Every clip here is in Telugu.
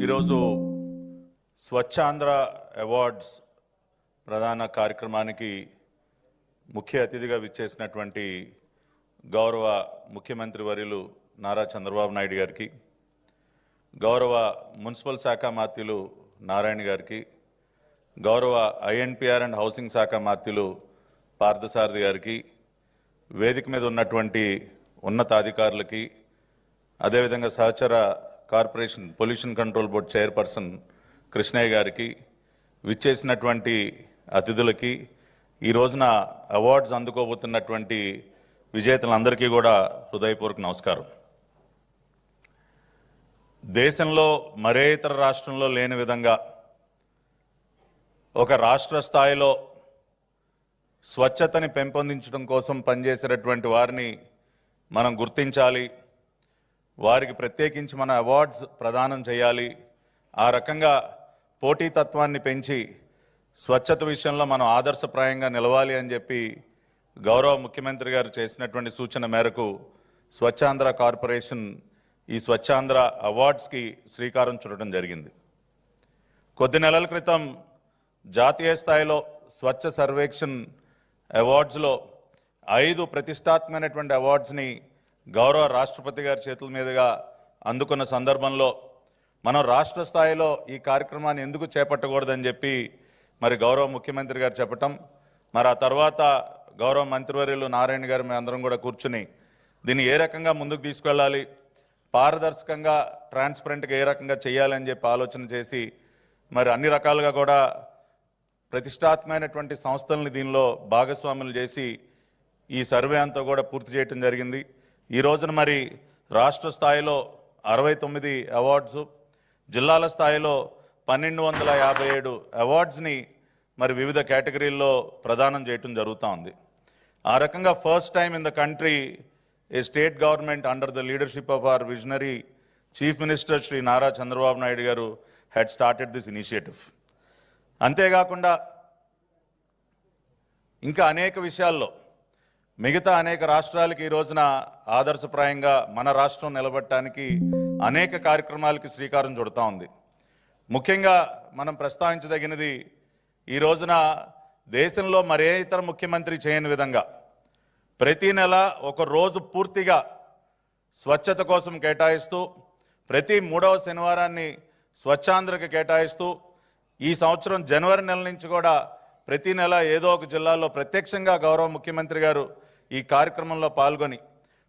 ఈరోజు స్వచ్ఛాంధ్ర అవార్డ్స్ ప్రధాన కార్యక్రమానికి ముఖ్య అతిథిగా విచ్చేసినటువంటి గౌరవ ముఖ్యమంత్రి వర్యులు నారా చంద్రబాబు నాయుడు గారికి గౌరవ మున్సిపల్ శాఖ మాత్యులు నారాయణ గారికి గౌరవ ఐఎన్పిఆర్ అండ్ హౌసింగ్ శాఖ మాత్యులు పార్థసారథి గారికి వేదిక మీద ఉన్నటువంటి ఉన్నతాధికారులకి అదేవిధంగా సహచర corporation pollution control board chairperson Krishnaiah గారికి విచ్చేసినటువంటి అతిథులకి ఈ రోజున అవార్డ్స్ అందుకోబోతున్నటువంటి విజేతలందరికీ కూడా హృదయపూర్వక నమస్కారం. దేశంలో మరే ఇతర రాష్ట్రంలో లేని విధంగా ఒక రాష్ట్ర స్థాయిలో స్వచ్ఛతని పెంపొందించడం కోసం పనిచేసేటటువంటి వారిని మనం గుర్తించాలి. వారికి ప్రత్యేకించి మన అవార్డ్స్ ప్రదానం చేయాలి. ఆ రకంగా పోటీతత్వాన్ని పెంచి స్వచ్ఛత విషయంలో మనం ఆదర్శప్రాయంగా నిలవాలి అని చెప్పి గౌరవ ముఖ్యమంత్రి గారు చేసినటువంటి సూచన మేరకు స్వచ్ఛాంధ్ర కార్పొరేషన్ ఈ స్వచ్ఛాంధ్ర అవార్డ్స్కి శ్రీకారం చుట్టడం జరిగింది. కొద్ది నెలల క్రితం జాతీయ స్థాయిలో స్వచ్ఛ సర్వేక్షణ్ అవార్డ్స్లో ఐదు ప్రతిష్టాత్మకమైనటువంటి అవార్డ్స్ని గౌరవ రాష్ట్రపతి గారి చేతుల మీదుగా అందుకున్న సందర్భంలో మనం రాష్ట్ర స్థాయిలో ఈ కార్యక్రమాన్ని ఎందుకు చేపట్టకూడదని చెప్పి మరి గౌరవ ముఖ్యమంత్రి గారు చెప్పటం మరి ఆ తర్వాత గౌరవ మంత్రివర్యులు నారాయణ గారు మేము అందరం కూడా కూర్చుని దీన్ని ఏ రకంగా ముందుకు తీసుకెళ్ళాలి పారదర్శకంగా ట్రాన్స్పరెంట్గా ఏ రకంగా చేయాలని చెప్పి ఆలోచన చేసి మరి అన్ని రకాలుగా కూడా ప్రతిష్టాత్మైనటువంటి సంస్థల్ని దీనిలో భాగస్వాములు చేసి ఈ సర్వే అంతా కూడా పూర్తి చేయటం జరిగింది. ఈ రోజున మరి రాష్ట్ర స్థాయిలో అరవై తొమ్మిది అవార్డ్స్ జిల్లాల స్థాయిలో పన్నెండు వందల యాభై ఏడు అవార్డ్స్ని మరి వివిధ కేటగిరీల్లో ప్రదానం చేయటం జరుగుతూ ఉంది. ఆ రకంగా first time in the country a state government under the leadership of our visionary chief minister Shri Nara Chandrababu Naidu garu had started this initiative అంతేకాకుండా ఇంకా అనేక విషయాల్లో మిగతా అనేక రాష్ట్రాలకి ఈ రోజున ఆదర్శప్రాయంగా మన రాష్ట్రం నిలబడటానికి అనేక కార్యక్రమాలకి శ్రీకారం చుడతా ఉంది. ముఖ్యంగా మనం ప్రస్తావించదగినది ఈ రోజున దేశంలో మరే ఇతర ముఖ్యమంత్రి చేయని విధంగా ప్రతి నెల ఒక రోజు పూర్తిగా స్వచ్ఛత కోసం కేటాయిస్తూ ప్రతి మూడవ శనివారాన్ని స్వచ్ఛాంధ్రకి కేటాయిస్తూ ఈ సంవత్సరం జనవరి నెల నుంచి కూడా ప్రతి నెల ఏదో ఒక జిల్లాలో ప్రత్యక్షంగా గౌరవ ముఖ్యమంత్రి గారు ఈ కార్యక్రమంలో పాల్గొని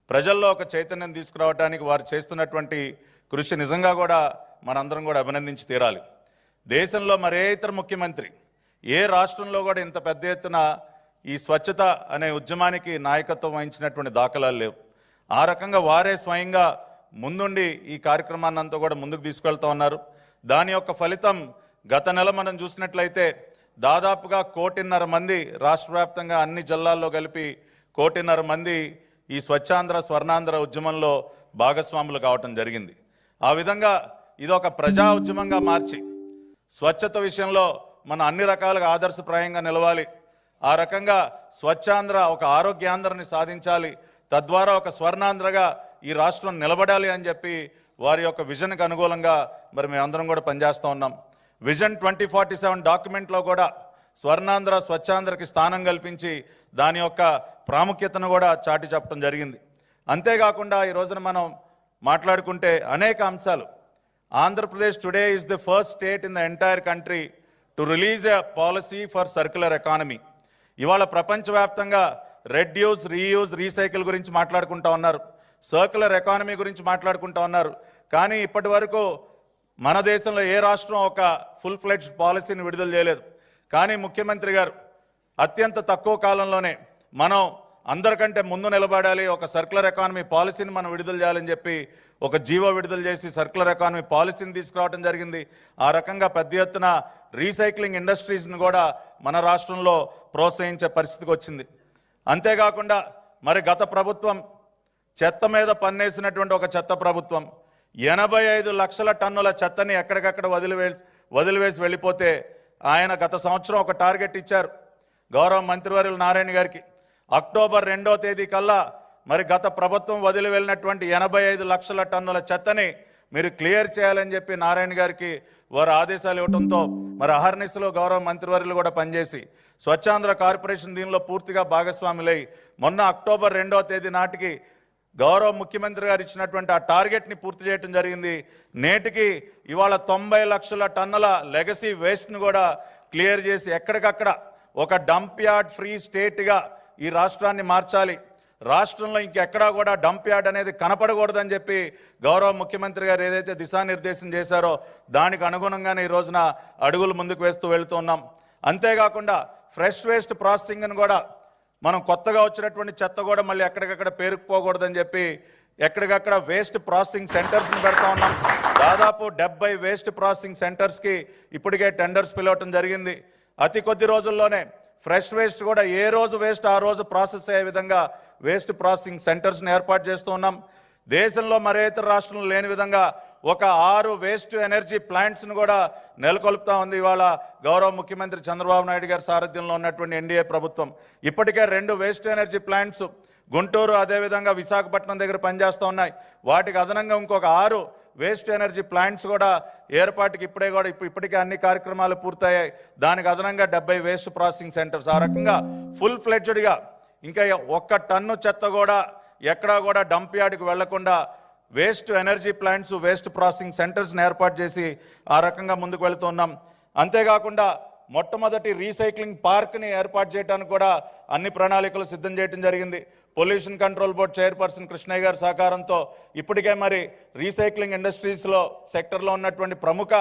ప్రజల్లో ఒక చైతన్యం తీసుకురావడానికి వారు చేస్తున్నటువంటి కృషి నిజంగా కూడా మనందరం కూడా అభినందించి తీరాలి. దేశంలో మరే ఇతర ముఖ్యమంత్రి ఏ రాష్ట్రంలో కూడా ఇంత పెద్ద ఎత్తున ఈ స్వచ్ఛత అనే ఉద్యమానికి నాయకత్వం వహించినటువంటి దాఖలాలు లేవు. ఆ రకంగా వారే స్వయంగా ముందుండి ఈ కార్యక్రమాన్ని అంతా కూడా ముందుకు తీసుకెళ్తా ఉన్నారు. దాని యొక్క ఫలితం గత నెల మనం చూసినట్లయితే దాదాపుగా కోటిన్నర మంది రాష్ట్ర అన్ని జిల్లాల్లో కలిపి కోటిన్నర మంది ఈ స్వచ్ఛాంధ్ర స్వర్ణాంధ్ర ఉద్యమంలో భాగస్వాములు కావటం జరిగింది. ఆ విధంగా ఇది ఒక ప్రజా ఉద్యమంగా మార్చి స్వచ్ఛత విషయంలో మనం అన్ని రకాలుగా ఆదర్శప్రాయంగా నిలవాలి. ఆ రకంగా స్వచ్ఛాంధ్ర ఒక ఆరోగ్యాంధ్రని సాధించాలి. తద్వారా ఒక స్వర్ణాంధ్రగా ఈ రాష్ట్రం నిలబడాలి అని చెప్పి వారి యొక్క విజన్కి అనుకూలంగా మరి మేమందరం కూడా పనిచేస్తూ ఉన్నాం. విజన్ ట్వంటీ ఫార్టీ సెవెన్ డాక్యుమెంట్లో కూడా స్వర్ణాంధ్ర స్వచ్ఛాంధ్రకి స్థానం కల్పించి దాని యొక్క ప్రాముఖ్యతను కూడా చాటి చెప్పడం జరిగింది. అంతేకాకుండా ఈ రోజున మనం మాట్లాడుకుంటే అనేక అంశాలు. Andhra Pradesh today is the first state in the entire country to release a policy for circular economy. ఇవాళ ప్రపంచవ్యాప్తంగా రెడ్యూస్ రీయూజ్ రీసైకిల్ గురించి మాట్లాడుకుంటా ఉన్నారు. సర్క్యులర్ ఎకానమీ గురించి మాట్లాడుకుంటా ఉన్నారు. కానీ ఇప్పటి వరకు మన దేశంలో ఏ రాష్ట్రం ఒక ఫుల్ ఫ్లెడ్జ్ పాలసీని విడుదల చేయలేదు. కానీ ముఖ్యమంత్రి గారు అత్యంత తక్కువ కాలంలోనే మనం అందరికంటే ముందు నిలబడాలి ఒక సర్కులర్ ఎకానమీ పాలసీని మనం విడుదల చేయాలని చెప్పి ఒక జీవో విడుదల చేసి సర్కులర్ ఎకానమీ పాలసీని తీసుకురావడం జరిగింది. ఆ రకంగా పెద్ద ఎత్తున రీసైక్లింగ్ ఇండస్ట్రీస్ని కూడా మన రాష్ట్రంలో ప్రోత్సహించే పరిస్థితికి వచ్చింది. అంతేకాకుండా మరి గత ప్రభుత్వం చెత్త మీద పన్నేసినటువంటి ఒక చెత్త ప్రభుత్వం ఎనభై ఐదు లక్షల టన్నుల చెత్తని ఎక్కడికక్కడ వదిలివే వదిలివేసి వెళ్ళిపోతే ఆయన గత సంవత్సరం ఒక టార్గెట్ ఇచ్చారు. గౌరవ మంత్రివర్యులు నారాయణ గారికి. అక్టోబర్ రెండో తేదీ కల్లా మరి గత ప్రభుత్వం వదిలి వెళ్ళినటువంటి ఎనభై ఐదు లక్షల టన్నుల చెత్తని మీరు క్లియర్ చేయాలని చెప్పి నారాయణ గారికి వారు ఆదేశాలు ఇవ్వడంతో మరి అహర్నిశలో గౌరవ మంత్రివర్యులు కూడా పనిచేసి స్వచ్ఛాంధ్ర కార్పొరేషన్ దీనిలో పూర్తిగా భాగస్వాములై మొన్న అక్టోబర్ రెండవ తేదీ నాటికి గౌరవ ముఖ్యమంత్రి గారు ఇచ్చినటువంటి ఆ టార్గెట్ని పూర్తి చేయడం జరిగింది. నేటికి ఇవాళ తొంభై లక్షల టన్నుల లెగసీ వేస్ట్ను కూడా క్లియర్ చేసి ఎక్కడికక్కడ ఒక డంప్ యార్డ్ ఫ్రీ స్టేట్గా ఈ రాష్ట్రాన్ని మార్చాలి. రాష్ట్రంలో ఇంకెక్కడా కూడా డంప్ యార్డ్ అనేది కనపడకూడదని చెప్పి గౌరవ ముఖ్యమంత్రి గారు ఏదైతే దిశానిర్దేశం చేశారో దానికి అనుగుణంగానే ఈ రోజున అడుగులు ముందుకు వేస్తూ వెళుతున్నాం అంతేకాకుండా ఫ్రెష్ వేస్ట్ ప్రాసెసింగ్ను కూడా మనం కొత్తగా వచ్చినటువంటి చెత్త కూడా మళ్ళీ ఎక్కడికక్కడ పేరుకుపోకూడదని చెప్పి ఎక్కడికక్కడ వేస్ట్ ప్రాసెసింగ్ సెంటర్స్ని పెడతా ఉన్నాం. దాదాపు డెబ్బై వేస్ట్ ప్రాసెసింగ్ సెంటర్స్కి ఇప్పటికే టెండర్స్ పిలవటం జరిగింది. అతి కొద్ది రోజుల్లోనే ఫ్రెష్ వేస్ట్ కూడా ఏ రోజు వేస్ట్ ఆ రోజు ప్రాసెస్ అయ్యే విధంగా వేస్ట్ ప్రాసెసింగ్ సెంటర్స్ని ఏర్పాటు చేస్తూ ఉన్నాం. దేశంలో మరే ఇతర రాష్ట్రంలో లేని విధంగా ఒక ఆరు వేస్ట్ ఎనర్జీ ప్లాంట్స్ను కూడా నెలకొల్పుతా ఉంది ఇవాళ గౌరవ ముఖ్యమంత్రి చంద్రబాబు నాయుడు గారి సారథ్యంలో ఉన్నటువంటి ఎన్డీఏ ప్రభుత్వం. ఇప్పటికే రెండు వేస్ట్ ఎనర్జీ ప్లాంట్స్ గుంటూరు అదేవిధంగా విశాఖపట్నం దగ్గర పనిచేస్తూ ఉన్నాయి. వాటికి అదనంగా ఇంకొక ఆరు వేస్ట్ ఎనర్జీ ప్లాంట్స్ కూడా ఏర్పాటుకి ఇప్పుడే కూడా ఇప్పుడు ఇప్పటికే అన్ని కార్యక్రమాలు పూర్తయ్యాయి. దానికి అదనంగా డెబ్బై వేస్ట్ ప్రాసెసింగ్ సెంటర్స్. ఆ రకంగా ఫుల్ ఫ్లెడ్జ్డ్గా ఇంకా ఒక్క టన్ను చెత్త కూడా ఎక్కడా కూడా డంప్ యార్డ్కి వెళ్ళకుండా waste energy plants waste processing సెంటర్స్ని ఏర్పాటు చేసి ఆ రకంగా ముందుకు వెళుతున్నాం. అంతేకాకుండా మొట్టమొదటి రీసైక్లింగ్ పార్క్ని ఏర్పాటు చేయడానికి కూడా అన్ని ప్రణాళికలు సిద్ధం చేయడం జరిగింది. Pollution control board chairperson Krishnaiah garu సహకారంతో ఇప్పటికే మరి రీసైక్లింగ్ ఇండస్ట్రీస్లో సెక్టర్లో ఉన్నటువంటి ప్రముఖ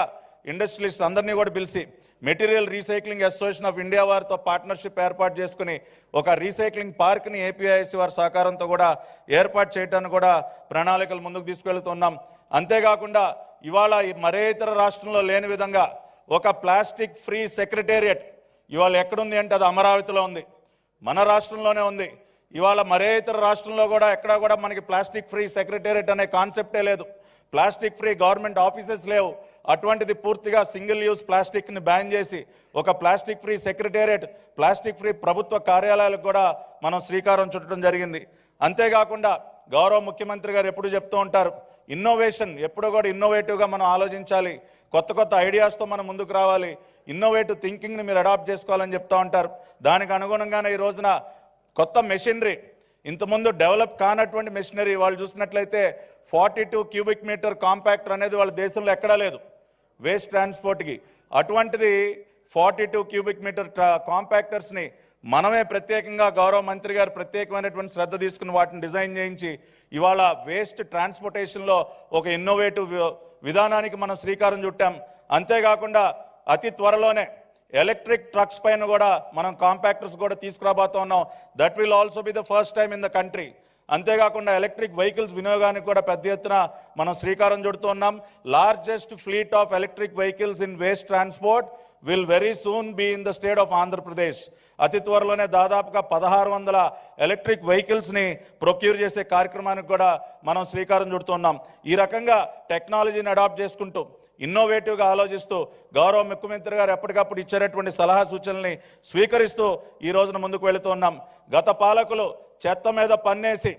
ఇండస్ట్రీస్ అందరినీ కూడా పిలిచి material recycling association of India వారితో పార్ట్నర్షిప్ ఏర్పాటు చేసుకుని ఒక రీసైక్లింగ్ పార్క్ని ఏపీఐసి వారి సహకారంతో కూడా ఏర్పాటు చేయడానికి కూడా ప్రణాళికలు ముందుకు తీసుకెళ్తున్నాం. అంతేకాకుండా ఇవాళ మరే ఇతర రాష్ట్రంలో లేని విధంగా ఒక ప్లాస్టిక్ ఫ్రీ సెక్రటేరియట్ ఇవాళ ఎక్కడుంది అంటే అది అమరావతిలో ఉంది. మన రాష్ట్రంలోనే ఉంది. ఇవాళ మరే ఇతర రాష్ట్రంలో కూడా ఎక్కడా కూడా మనకి ప్లాస్టిక్ ఫ్రీ సెక్రటేరియట్ అనే కాన్సెప్టే లేదు. ప్లాస్టిక్ ఫ్రీ గవర్నమెంట్ ఆఫీసెస్ లేవు. అటువంటిది పూర్తిగా సింగిల్ యూజ్ ప్లాస్టిక్ని బ్యాన్ చేసి ఒక plastic free secretariat plastic free ప్రభుత్వ కార్యాలయాలకు కూడా మనం శ్రీకారం చుట్టడం జరిగింది. అంతేకాకుండా గౌరవ ముఖ్యమంత్రి గారు ఎప్పుడు చెప్తూ ఉంటారు ఇన్నోవేషన్ ఎప్పుడు కూడా ఇన్నోవేటివ్గా మనం ఆలోచించాలి. కొత్త కొత్త ఐడియాస్తో మనం ముందుకు రావాలి. ఇన్నోవేటివ్ థింకింగ్ని మీరు అడాప్ట్ చేసుకోవాలని చెప్తూ ఉంటారు. దానికి అనుగుణంగానే ఈ రోజున కొత్త మెషినరీ ఇంతకుముందు డెవలప్ కానటువంటి మెషినరీ వాళ్ళు చూసినట్లయితే forty two cubic metre compactor అనేది వాళ్ళ దేశంలో ఎక్కడా లేదు. వేస్ట్ ట్రాన్స్పోర్ట్కి అటువంటిది ఫార్టీ టూ క్యూబిక్ మీటర్ కాంపాక్టర్స్ని మనమే ప్రత్యేకంగా గౌరవ మంత్రి గారు ప్రత్యేకమైనటువంటి శ్రద్ధ తీసుకుని వాటిని డిజైన్ చేయించి ఇవాళ వేస్ట్ ట్రాన్స్పోర్టేషన్లో ఒక ఇన్నోవేటివ్ విధానానికి మనం శ్రీకారం చుట్టాం. అంతేకాకుండా అతి త్వరలోనే ఎలక్ట్రిక్ ట్రక్స్ పైన కూడా మనం కాంపాక్టర్స్ కూడా తీసుకురాబోతా ఉన్నాం. That will also be the first time in the country అంతేకాకుండా ఎలక్ట్రిక్ వెహికల్స్ వినియోగానికి కూడా పెద్ద ఎత్తున మనం శ్రీకారం చుడుతున్నాం largest fleet of electric vehicles in waste transport will very soon be in the state of Andhra Pradesh అతి త్వరలోనే దాదాపుగా పదహారు వందల ఎలక్ట్రిక్ వెహికల్స్ని ప్రొక్యూర్ చేసే కార్యక్రమానికి కూడా మనం శ్రీకారం చుడుతున్నాం ఈ రకంగా టెక్నాలజీని అడాప్ట్ చేసుకుంటూ ఇన్నోవేటివ్గా ఆలోచిస్తూ గౌరవ ముఖ్యమంత్రి గారు ఎప్పటికప్పుడు ఇచ్చేటటువంటి సలహా సూచనల్ని స్వీకరిస్తూ ఈ రోజున ముందుకు వెళుతున్నాం గత పాలకులు చెత్త మీద పన్నేసి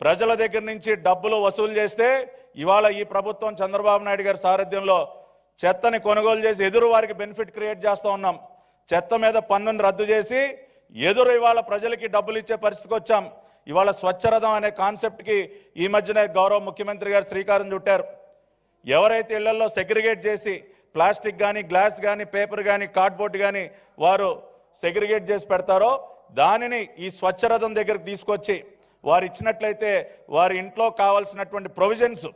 ప్రజల దగ్గర నుంచి డబ్బులు వసూలు చేస్తే ఇవాళ ఈ ప్రభుత్వం చంద్రబాబు నాయుడు గారి సారథ్యంలో చెత్తని కొనుగోలు చేసి ఎదురు వారికి బెనిఫిట్ క్రియేట్ చేస్తూ ఉన్నాం. చెత్త మీద పన్నును రద్దు చేసి ఎదురు ఇవాళ ప్రజలకి డబ్బులు ఇచ్చే పరిస్థితికి వచ్చాం. ఇవాళ స్వచ్ఛరథం అనే కాన్సెప్ట్కి ఈ మధ్యనే గౌరవ ముఖ్యమంత్రి గారు శ్రీకారం చుట్టారు. ఎవరైతే ఇళ్ళలో సెగ్రిగేట్ చేసి ప్లాస్టిక్ కానీ గ్లాస్ కానీ పేపర్ కానీ కార్డ్బోర్డ్ కానీ వారు సెగ్రిగేట్ చేసి పెడతారో దానిని ఈ స్వచ్ఛరథం దగ్గరకు తీసుకొచ్చి వారు ఇచ్చినట్లయితే వారి ఇంట్లో కావాల్సినటువంటి ప్రొవిజన్స్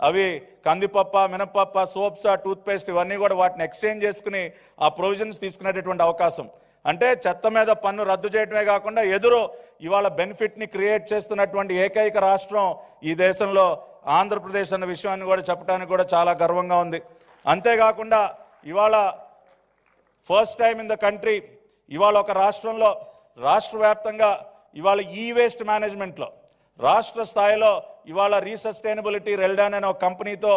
అవి కందిపప్ప మినపప్ప సోప్స్ టూత్పేస్ట్ ఇవన్నీ కూడా వాటిని ఎక్స్చేంజ్ చేసుకుని ఆ ప్రొవిజన్స్ తీసుకునేటటువంటి అవకాశం. అంటే చెత్త మీద పన్ను రద్దు చేయడమే కాకుండా ఎదురు ఇవాళ బెనిఫిట్ని క్రియేట్ చేస్తున్నటువంటి ఏకైక రాష్ట్రం ఈ దేశంలో ఆంధ్రప్రదేశ్ అన్న విషయాన్ని కూడా చెప్పడానికి కూడా చాలా గర్వంగా ఉంది. అంతేకాకుండా ఇవాళ first time in the country ఇవాళ ఒక రాష్ట్రంలో రాష్ట్ర వ్యాప్తంగా ఇవాళ ఈ వేస్ట్ మేనేజ్మెంట్లో రాష్ట్ర స్థాయిలో ఇవాళ రీసస్టైనబిలిటీ రెల్డాన్ అనే ఒక కంపెనీతో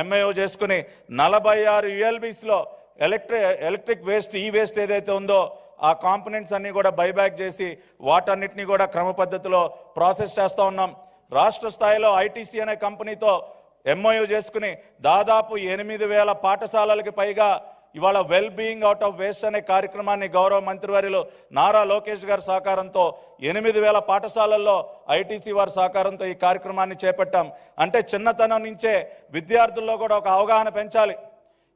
ఎంఐఓ చేసుకుని నలభై ఆరు యుఎల్బీస్లో electric electric waste e waste ఏదైతే ఉందో ఆ కాంపనెంట్స్ అన్నీ కూడా బైబ్యాక్ చేసి వాటన్నిటిని కూడా క్రమ పద్ధతిలో ప్రాసెస్ చేస్తూ ఉన్నాం. రాష్ట్ర స్థాయిలో ఐటీసీ అనే కంపెనీతో ఎంఓయూ చేసుకుని దాదాపు ఎనిమిది వేల పాఠశాలలకి పైగా ఇవాళ well being out of waste అనే కార్యక్రమాన్ని గౌరవ మంత్రివర్యులు నారా లోకేష్ గారి సహకారంతో ఎనిమిది వేల పాఠశాలల్లో ఐటీసీ వారి సహకారంతో ఈ కార్యక్రమాన్ని చేపట్టాం. అంటే చిన్నతనం నుంచే విద్యార్థుల్లో కూడా ఒక అవగాహన పెంచాలి.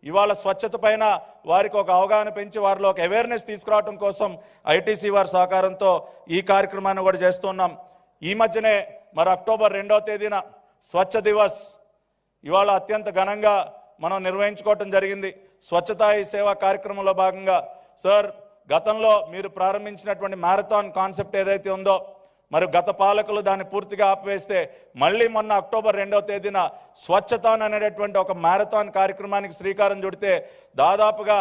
ఇవాళ స్వచ్ఛత పైన వారికి ఒక అవగాహన పెంచి వారిలో ఒక అవేర్నెస్ తీసుకురావడం కోసం ఐటీసీ వారి సహకారంతో ఈ కార్యక్రమాన్ని కూడా చేస్తున్నాం ఈ మధ్యనే మరి అక్టోబర్ రెండవ తేదీన స్వచ్ఛ దివస్ ఇవాళ అత్యంత ఘనంగా మనం నిర్వహించుకోవటం జరిగింది. స్వచ్ఛతా ఈ సేవా కార్యక్రమంలో భాగంగా సార్ గతంలో మీరు ప్రారంభించినటువంటి మ్యారథాన్ కాన్సెప్ట్ ఏదైతే ఉందో మరి గత పాలకులు దాన్ని పూర్తిగా ఆపివేస్తే మళ్ళీ మొన్న అక్టోబర్ రెండవ తేదీన స్వచ్ఛతాన్ అనేటటువంటి ఒక మ్యారథాన్ కార్యక్రమానికి శ్రీకారం చుడితే దాదాపుగా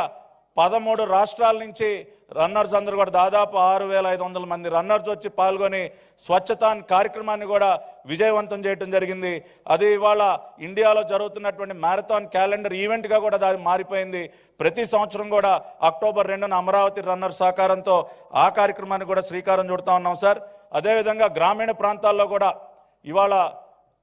పదమూడు రాష్ట్రాల నుంచి రన్నర్స్ అందరూ కూడా దాదాపు ఆరు వేల ఐదు వందల మంది రన్నర్స్ వచ్చి పాల్గొని స్వచ్ఛతాన్ కార్యక్రమాన్ని కూడా విజయవంతం చేయడం జరిగింది. అది ఇవాళ ఇండియాలో జరుగుతున్నటువంటి మ్యారథాన్ క్యాలెండర్ ఈవెంట్గా కూడా దాని మారిపోయింది. ప్రతి సంవత్సరం కూడా అక్టోబర్ రెండున అమరావతి రన్నర్ సహకారంతో ఆ కార్యక్రమాన్ని కూడా శ్రీకారం చుడతా ఉన్నాం సార్. అదేవిధంగా గ్రామీణ ప్రాంతాల్లో కూడా ఇవాళ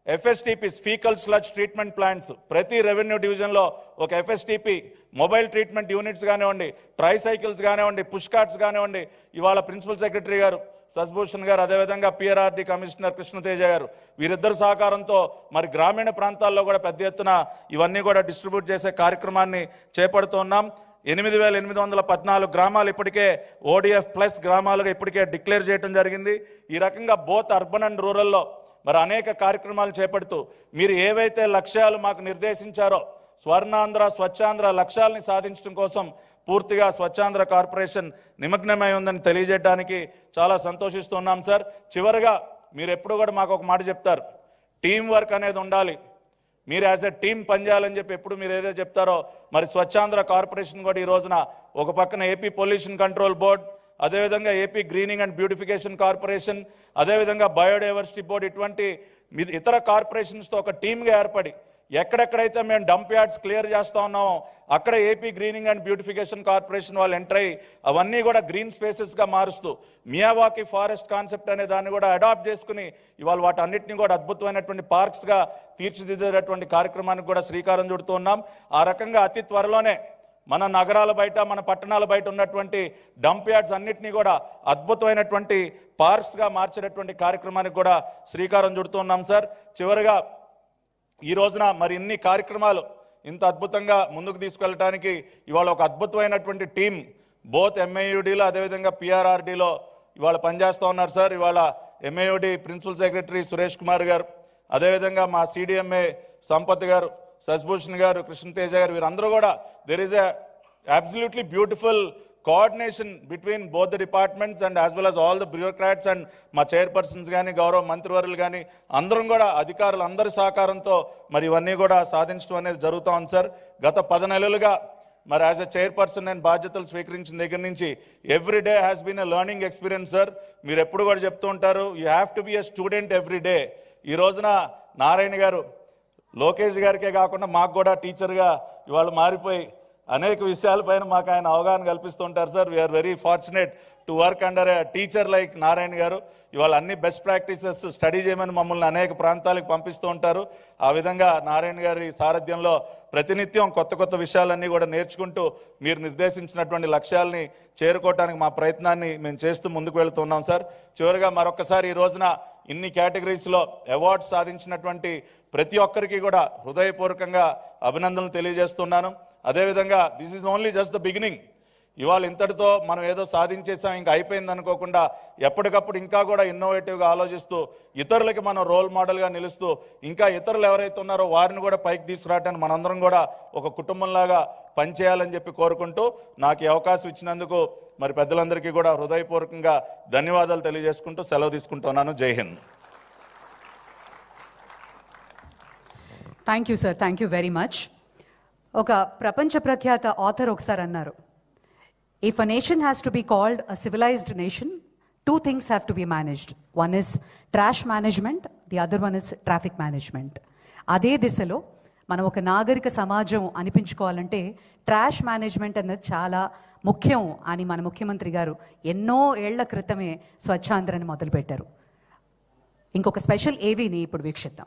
FSTP faecal sludge treatment plants ప్రతి రెవెన్యూ డివిజన్లో ఒక ఎఫ్ఎస్టిపి మొబైల్ ట్రీట్మెంట్ యూనిట్స్ కానివ్వండి ట్రై సైకిల్స్ కానివ్వండి పుష్ కార్ట్స్ కానివ్వండి ఇవాళ ప్రిన్సిపల్ సెక్రటరీ గారు సస్భూషణ్ గారు అదేవిధంగా పిఆర్ఆర్డి కమిషనర్ కృష్ణతేజ గారు వీరిద్దరు సహకారంతో మరి గ్రామీణ ప్రాంతాల్లో కూడా పెద్ద ఎత్తున ఇవన్నీ కూడా డిస్ట్రిబ్యూట్ చేసే కార్యక్రమాన్ని చేపడుతున్నాం ఎనిమిది వేల ఎనిమిది వందల పద్నాలుగు గ్రామాలు ఇప్పటికే ఓడిఎఫ్ ప్లస్ గ్రామాలుగా ఇప్పటికే డిక్లేర్ చేయడం జరిగింది. ఈ రకంగా బోత్ అర్బన్ అండ్ రూరల్లో మరి అనేక కార్యక్రమాలు చేపడుతూ మీరు ఏవైతే లక్ష్యాలు మాకు నిర్దేశించారో స్వర్ణాంధ్ర స్వచ్ఛాంధ్ర లక్ష్యాలని సాధించడం కోసం పూర్తిగా స్వచ్ఛాంధ్ర కార్పొరేషన్ నిమగ్నమై ఉందని తెలియజేయడానికి చాలా సంతోషిస్తున్నాం సార్. చివరిగా మీరు ఎప్పుడు కూడా మాకు ఒక మాట చెప్తారు. టీం వర్క్ అనేది ఉండాలి. మీరు యాజ్ ఎ టీం పనిచేయాలని చెప్పి ఎప్పుడు మీరు ఏదో చెప్తారో మరి స్వచ్ఛాంధ్ర కార్పొరేషన్ కూడా ఈ రోజున ఒక పక్కన ఏపీ పొల్యూషన్ కంట్రోల్ బోర్డ్ అదేవిధంగా AP greening and beautification corporation అదేవిధంగా బయోడైవర్సిటీ బోర్డ్ ఇటువంటి ఇతర కార్పొరేషన్స్తో ఒక టీమ్గా ఏర్పడి ఎక్కడెక్కడైతే మేము డంప్ యార్డ్స్ క్లియర్ చేస్తా ఉన్నామో అక్కడ AP greening and beautification corporation వాళ్ళు ఎంటర్ అయ్యి అవన్నీ కూడా గ్రీన్ స్పేసెస్గా మారుస్తూ మియావాకి ఫారెస్ట్ కాన్సెప్ట్ అనే దాన్ని కూడా అడాప్ట్ చేసుకుని ఇవాళ వాటన్నిటిని కూడా అద్భుతమైనటువంటి పార్క్స్గా తీర్చిదిద్దేటటువంటి కార్యక్రమానికి కూడా శ్రీకారం చుడుతూ ఉన్నాం. ఆ రకంగా అతి త్వరలోనే మన నగరాల బయట మన పట్టణాల బయట ఉన్నటువంటి డంప్ యార్డ్స్ అన్నిటినీ కూడా అద్భుతమైనటువంటి పార్క్స్గా మార్చేటటువంటి కార్యక్రమానికి కూడా శ్రీకారం చుడుతున్నాం సార్. చివరిగా ఈ రోజున మరి ఇన్ని కార్యక్రమాలు ఇంత అద్భుతంగా ముందుకు తీసుకెళ్ళటానికి ఇవాళ ఒక అద్భుతమైనటువంటి టీం బోత్ ఎంఏయుడిలో అదేవిధంగా పిఆర్ఆర్డీలో ఇవాళ పనిచేస్తూ ఉన్నారు సార్. ఇవాళ MAUD principal secretary Suresh Kumar garu అదేవిధంగా మా సిడిఎంఏ సంపత్ గారు శశిభూషణ్ గారు కృష్ణతేజ గారు వీరందరూ కూడా there is a absolutely beautiful coordination between both the departments and as well as all the bureaucrats and మా చైర్పర్సన్స్ కానీ గౌరవ మంత్రివర్యులు కానీ అందరం కూడా అధికారులు అందరి సహకారంతో మరి ఇవన్నీ కూడా సాధించడం అనేది జరుగుతూ ఉంది సార్. గత పది నెలలుగా మరి యాజ్ ఎ చైర్పర్సన్ నేను బాధ్యతలు స్వీకరించిన దగ్గర నుంచి every day has been a learning experience sir మీరు ఎప్పుడు కూడా చెప్తూ ఉంటారు you have to be a student every day ఈ రోజున నారాయణ గారు లోకేష్ గారికే కాకుండా మాకు కూడా టీచర్గా ఇవాళ మారిపోయి అనేక విషయాలపైన మాకు ఆయన అవగాహన కల్పిస్తుంటారు sir. We are very fortunate to work under a teacher like Narayana garu. ఇవాళ అన్ని బెస్ట్ ప్రాక్టీసెస్ స్టడీ చేయమని మమ్మల్ని అనేక ప్రాంతాలకు పంపిస్తూ ఉంటారు. ఆ విధంగా నారాయణ గారి సారథ్యంలో ప్రతినిత్యం కొత్త కొత్త విషయాలన్నీ కూడా నేర్చుకుంటూ మీరు నిర్దేశించినటువంటి లక్ష్యాల్ని చేరుకోవడానికి మా ప్రయత్నాన్ని మేము చేస్తూ ముందుకు వెళుతున్నాం సార్. చివరిగా మరొకసారి ఈ రోజున ఇన్ని కేటగిరీస్లో అవార్డ్స్ సాధించినటువంటి ప్రతి ఒక్కరికి కూడా హృదయపూర్వకంగా అభినందనలు తెలియజేస్తున్నాను. అదేవిధంగా this is only just the beginning ఇవాళ ఇంతటితో మనం ఏదో సాధించేసాం ఇంకా అయిపోయింది అనుకోకుండా ఎప్పటికప్పుడు ఇంకా కూడా ఇన్నోవేటివ్గా ఆలోచిస్తూ ఇతరులకి మనం రోల్ మోడల్గా నిలుస్తూ ఇంకా ఇతరులు ఎవరైతే ఉన్నారో వారిని కూడా పైకి తీసుకురావటానికి మనందరం కూడా ఒక కుటుంబంలాగా పనిచేయాలని చెప్పి కోరుకుంటూ నాకు ఈ అవకాశం ఇచ్చినందుకు మరి పెద్దలందరికీ కూడా హృదయపూర్వకంగా ధన్యవాదాలు తెలియజేసుకుంటూ సెలవు తీసుకుంటున్నాను. Jai Hind. Thank you sir thank you very much ఒక ప్రపంచ ప్రఖ్యాత ఆథర్ ఒకసారి అన్నారు. If a nation has to be called a civilised nation two things have to be managed one is trash management the other one is traffic management అదే దిశలో మనం ఒక నాగరిక సమాజం అనిపించుకోవాలంటే ట్రాష్ మేనేజ్మెంట్ అన్నది చాలా ముఖ్యం అని మన ముఖ్యమంత్రి గారు ఎన్నో ఏళ్ళ క్రితమే స్వచ్ఛాంధ్రని మొదలుపెట్టారు. ఇంకొక స్పెషల్ ఏవీని ఇప్పుడు వీక్షిద్దాం.